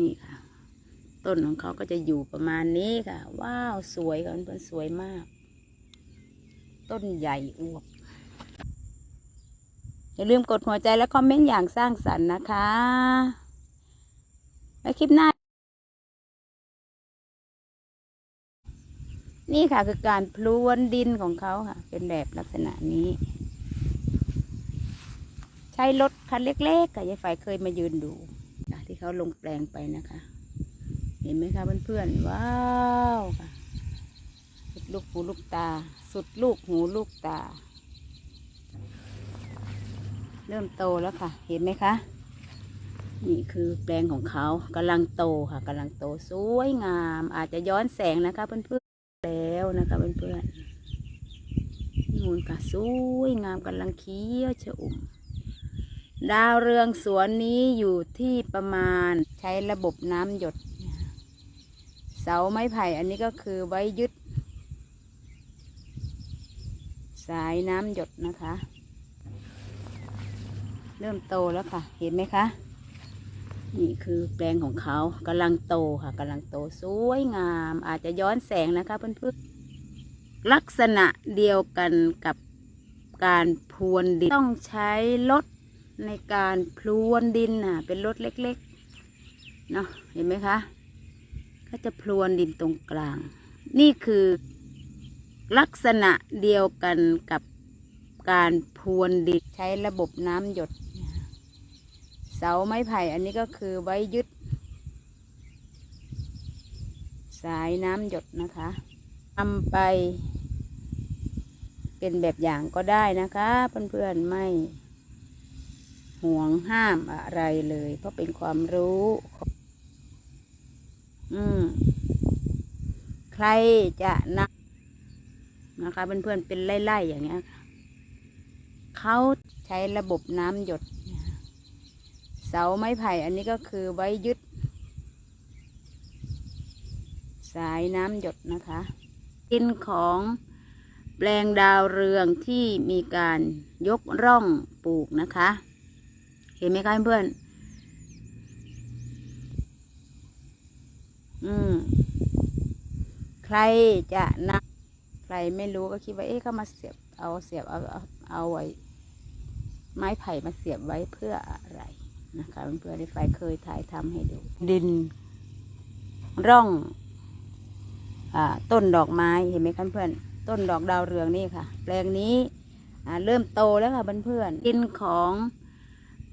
นี่ค่ะ ต้นของเขาก็จะอยู่ประมาณนี้ค่ะ ว้าวสวยค่ะเพื่อนสวยมาก ต้นใหญ่อวบอย่าลืมกดหัวใจและคอมเมนต์อย่างสร้างสรรค์นะคะไว้คลิปหน้า นี่ค่ะคือการพลวนดินของเขาค่ะ เป็นแบบลักษณะนี้ ใช้รถคันเล็กๆค่ะยายฝ่ายเคยมายืนดู เขาลงแปลงไปนะคะ เห็นไหมคะเพื่อนๆ ว้าวค่ะสุดลูกหูลูกตา สุดลูกหูลูกตา เริ่มโตแล้วค่ะ เห็นไหมคะ นี่คือแปลงของเขากำลังโตค่ะกำลังโตสวยงาม อาจจะย้อนแสงนะคะเพื่อนๆ แล้วนะคะเพื่อนๆ นู่นค่ะสวยงามกำลังเคี้ยวชอุ่ม ดาวเรืองสวนนี้อยู่ที่ประมาณใช้ระบบน้ำหยด เสาไม้ไผ่อันนี้ก็คือไว้ยึด สายน้ำหยดนะคะ เริ่มโตแล้วค่ะ เห็นไหมคะ นี่คือแปลงของเขากำลังโตค่ะกำลังโตสวยงาม อาจจะย้อนแสงนะคะเพื่อนๆลักษณะเดียวกันกับการพรวนดินต้องใช้รถ ในการพรวนดินน่ะ เป็นรถเล็กๆเนาะเห็นไหมคะก็จะพรวนดินตรงกลาง นี่คือลักษณะเดียวกันกับการพรวนดินใช้ระบบน้ำหยด เสาไม้ไผ่อันนี้ก็คือไว้ยึด สายน้ำหยดนะคะทำไป เป็นแบบอย่างก็ได้นะคะ เพื่อนๆไม่ ห่วงห้ามอะไรเลย เพราะเป็นความรู้ อืม ใครจะนำนะคะเพื่อนๆเป็นไล่ๆอย่างเงี้ยเขาใช้ระบบน้ำหยด เสาไม้ไผ่อันนี้ก็คือไว้ยึด สายน้ำหยดนะคะดินของแปลงดาวเรืองที่มีการยกร่องปลูกนะคะ ห็นไหมคะเพื่อน อืม ใครจะนำใครไม่รู้ก็คิดว่า เอ๊ะเขามาเสียบ เอาเสียบ เอา เอาเอาไว้ ไม้ไผ่มาเสียบไว้เพื่ออะไรนะคะเพื่อนในไฟเคยถ่ายทำให้ดู ดิน ร่องอาต้นดอกไม้เห็นไหมคะเพื่อน ต้นดอกดาวเรืองนี่ค่ะ แปลงนี้อ่าเริ่มโตแล้วค่ะเพื่อนๆดินของ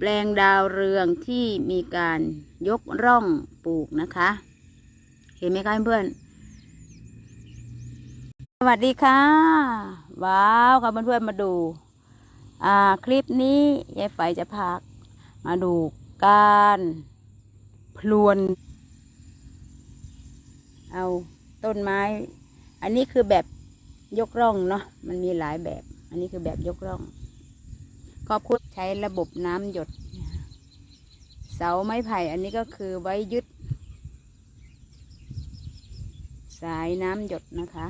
แปลงดาวเรืองที่มีการยกร่องปลูกนะคะ เห็นไหมคะเพื่อน สวัสดีค่ะ ว้าวค่ะเพื่อนๆมาดู อ่าคลิปนี้ยายไฟจะพามาดูการพลวน เอาต้นไม้ อันนี้คือแบบยกร่องเนาะ มันมีหลายแบบ อันนี้คือแบบยกร่อง ขอบคุณใช้ระบบน้ำหยด เสาไม้ไผ่อันนี้ก็คือไว้ยึด สายน้ำหยดนะคะ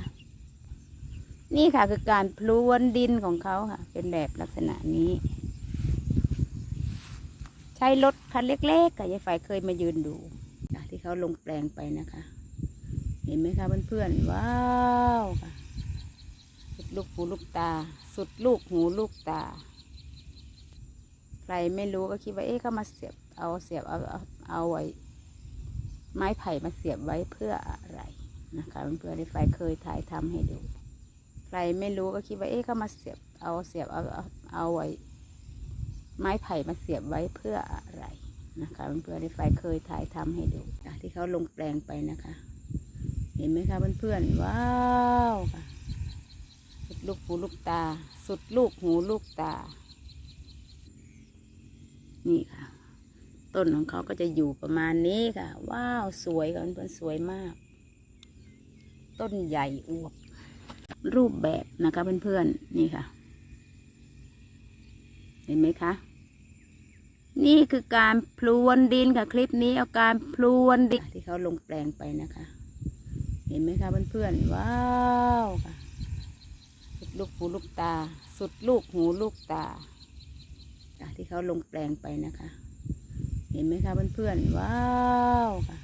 นี่ค่ะคือการพลวนดินของเขาค่ะ เป็นแบบลักษณะนี้ ใช้รถคันเล็กๆค่ะยายฝ่ายเคยมายืนดูที่เขาลงแปลงไปนะคะ เห็นไหมคะเพื่อนๆว้าวค่ะสุดลูกหูลูกตา สุดลูกหูลูกตา รไม่รู้ก็คิดว่าเอ๊ะเขามาเสียบเอาเสียบเอาเอาเอาไว้ไม้ไผ่มาเสียบไว้เพื่ออะไรนะคะเพื่อนในฝ่ายเคยถ่ายทำให้ดูใครไม่รู้ก็คิดว่าเอ๊ะเขามาเสียบเอาเสียบเอาเอาเอาไว้ไม้ไผ่มาเสียบไว้เพื่ออะไรนะคะเพื่อนในไฟเคยถ่ายทำให้ดูที่เขาลงแปลงไปนะคะ เห็นไหมคะเพื่อนๆว้าวค่ะสุดลูกหูลูกตา สุดลูกหูลูกตา นี่ค่ะ ต้นของเขาก็จะอยู่ประมาณนี้ค่ะ ว้าวสวยค่ะเพื่อนๆสวยมาก ต้นใหญ่อวบ รูปแบบนะคะเพื่อนๆนี่ค่ะ เห็นไหมคะนี่คือการพลวนดินค่ะคลิปนี้เอาการพลวนดินที่เขาลงแปลงไปนะคะ เห็นไหมคะเพื่อนๆว้าวค่ะ สุดลูกหูลูกตา สุดลูกหูลูกตา ที่เขาลงแปลงไปนะคะ เห็นไหมคะเพื่อนๆ ว้าวค่ะ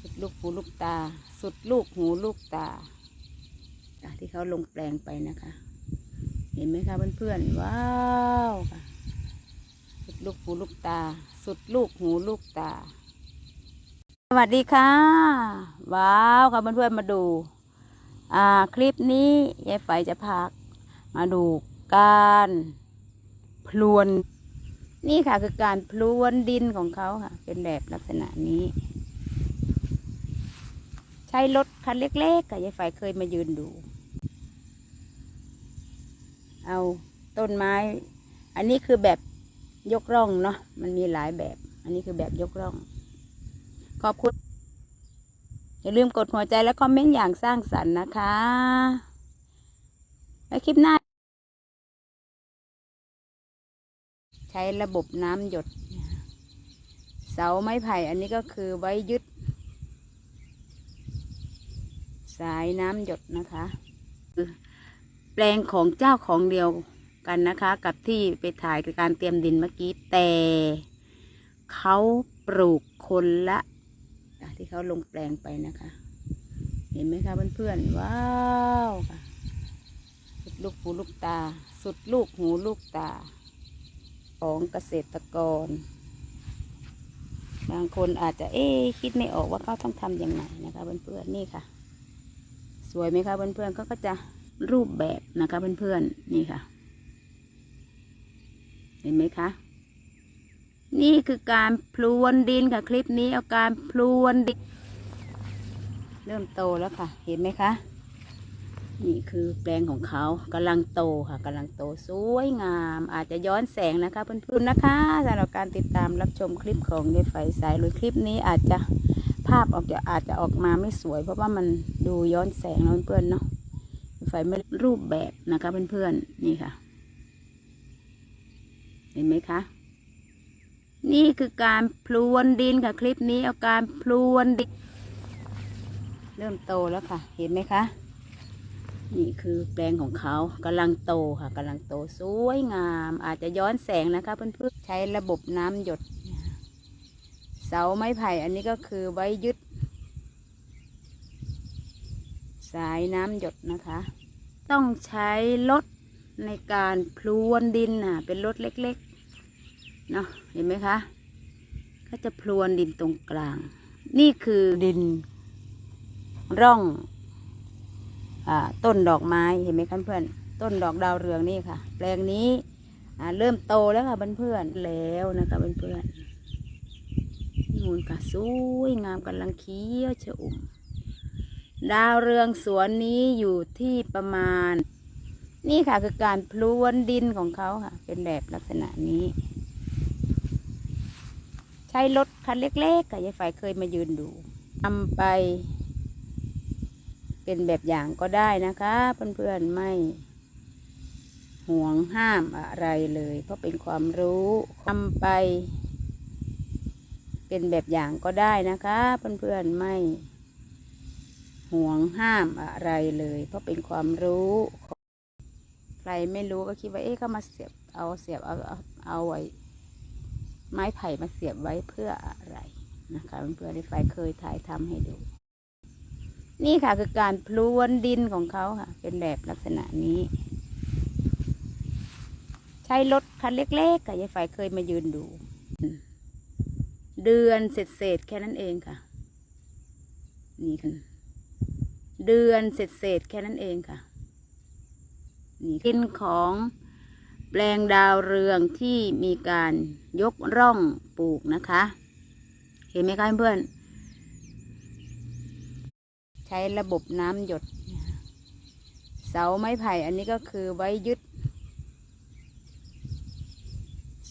สุดลูกหูลูกตา สุดลูกหูลูกตาที่เขาลงแปลงไปนะคะ เห็นไหมคะเพื่อนๆ ว้าวค่ะ สุดลูกหูลูกตา สุดลูกหูลูกตา สวัสดีค่ะ ว้าวค่ะเพื่อนๆ มาดู อ่า คลิปนี้ยายไฝจะพามาดูการ พลวน นี่ค่ะคือการพลวนดินของเขาค่ะ เป็นแบบลักษณะนี้ ใช้รถคันเล็กๆค่ะยายไฝเคยมายืนดู เอาต้นไม้ อันนี้คือแบบยกร่องเนาะมันมีหลายแบบ อันนี้คือแบบยกร่อง ขอบคุณอย่าลืมกดหัวใจและคอมเมนต์อย่างสร้างสรรค์นะคะ แล้คลิปหน้า ใช้ระบบน้ำหยด เสาไม้ไผ่อันนี้ก็คือไว้ยึด สายน้ำหยดนะคะ แปลงของเจ้าของเดียวกันนะคะ กับที่ไปถ่ายการเตรียมดินเมื่อกี้ แต่เขาปลูกคนละ ที่เขาลงแปลงไปนะคะ เห็นไหมคะเพื่อนๆ ว้าวค่ะสุดลูกหูลูกตา สุดลูกหูลูกตา ของเกษตรกร บางคนอาจจะเอ๊คิดไม่ออกว่าเขาต้องทำยังไงนะคะเพื่อนๆนี่ค่ะ สวยไหมคะเพื่อนๆเขาก็จะรูปแบบนะคะเพื่อนๆนี่ค่ะ เห็นไหมคะนี่คือการพลวนดินค่ะคลิปนี้เอาการพลวนดิน เริ่มโตแล้วค่ะ เห็นไหมคะ นี่คือแปลงของเขากำลังโตค่ะกำลังโตสวยงาม อาจจะย้อนแสงนะคะเพื่อนๆนะคะสำหรับการติดตามรับชมคลิปของยายไฟสายลุยคลิปนี้อาจจะภาพออกจะอาจจะออกมาไม่สวย เพราะว่ามันดูย้อนแสงนะเพื่อนๆเนาะยายไฟไม่รูปแบบนะคะเพื่อนๆนี่ค่ะ เห็นไหมคะนี่คือการพลวนดินค่ะคลิปนี้เอาการพลวนดิน เริ่มโตแล้วค่ะ เห็นไหมคะ นี่คือแปลงของเขากำลังโตค่ะกำลังโตสวยงาม อาจจะย้อนแสงนะคะ เพื่อนๆใช้ระบบน้ำหยด เสาไม้ไผ่อันนี้ก็คือไว้ยึด สายน้ำหยดนะคะ ต้องใช้รถในการพลวนดินน่ะ เป็นรถเล็กๆเนาะเห็นไหมคะ ก็จะพลวนดินตรงกลาง นี่คือดินร่อง ต้นดอกไม้เห็นไหมคะเพื่อนต้นดอกดาวเรืองนี่ค่ะ แปลงนี้เริ่มโตแล้วค่ะเพื่อนๆแล้วนะคะเพื่อนๆนูนค่ะสวยงามกำลังเขียวชอุ่มดาวเรืองสวนนี้อยู่ที่ประมาณ นี่ค่ะคือการพลวนดินของเขาค่ะ เป็นแบบลักษณะนี้ ใช้รถคันเล็กๆค่ะยายฝ่ายเคยมายืนดูทำไป เป็นแบบอย่างก็ได้นะคะเพื่อนๆไม่ห่วงห้ามอะไรเลย เพราะเป็นความรู้ทำไป เป็นแบบอย่างก็ได้นะคะเพื่อนๆไม่ห่วงห้ามอะไรเลย เพราะเป็นความรู้ ใครไม่รู้ก็คิดว่าเอ๊ะเขามาเสียบเอาเสียบเอาเอาเอาไว้ไม้ไผ่มาเสียบไว้เพื่ออะไรนะคะเพื่อนๆในไฟเคยถ่ายทำให้ดู นี่ค่ะคือการพลวนดินของเขาค่ะ เป็นแบบลักษณะนี้ ใช้รถคันเล็กๆค่ะยายไฟเคยมายืนดู เดือนเศษๆแค่นั้นเองค่ะ นี่ค่ะ เดือนเศษๆแค่นั้นเองค่ะ นี่ดินของแปลงดาวเรืองที่มีการยกร่องปลูกนะคะ เห็นไหมคะเพื่อน ใช้ระบบน้ำหยด เสาไม้ไผ่อันนี้ก็คือไว้ยึด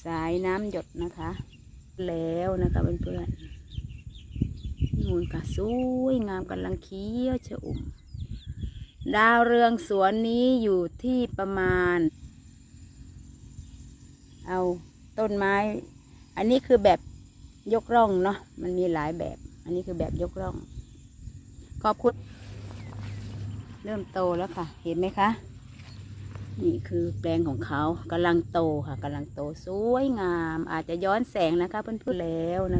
สายน้ำหยดนะคะ แล้วนะคะเพื่อนๆนูนค่ะสวยงามกำลังเขียวชอุ่ม ดาวเรืองสวนนี้อยู่ที่ประมาณ เอาต้นไม้ อันนี้คือแบบยกร่องเนาะมันมีหลายแบบ อันนี้คือแบบยกร่อง ขอบคุณ เริ่มโตแล้วค่ะ เห็นไหมคะ นี่คือแปลงของเขากำลังโตค่ะกำลังโตสวยงาม อาจจะย้อนแสงนะคะเพื่อนๆแล้วนะคะ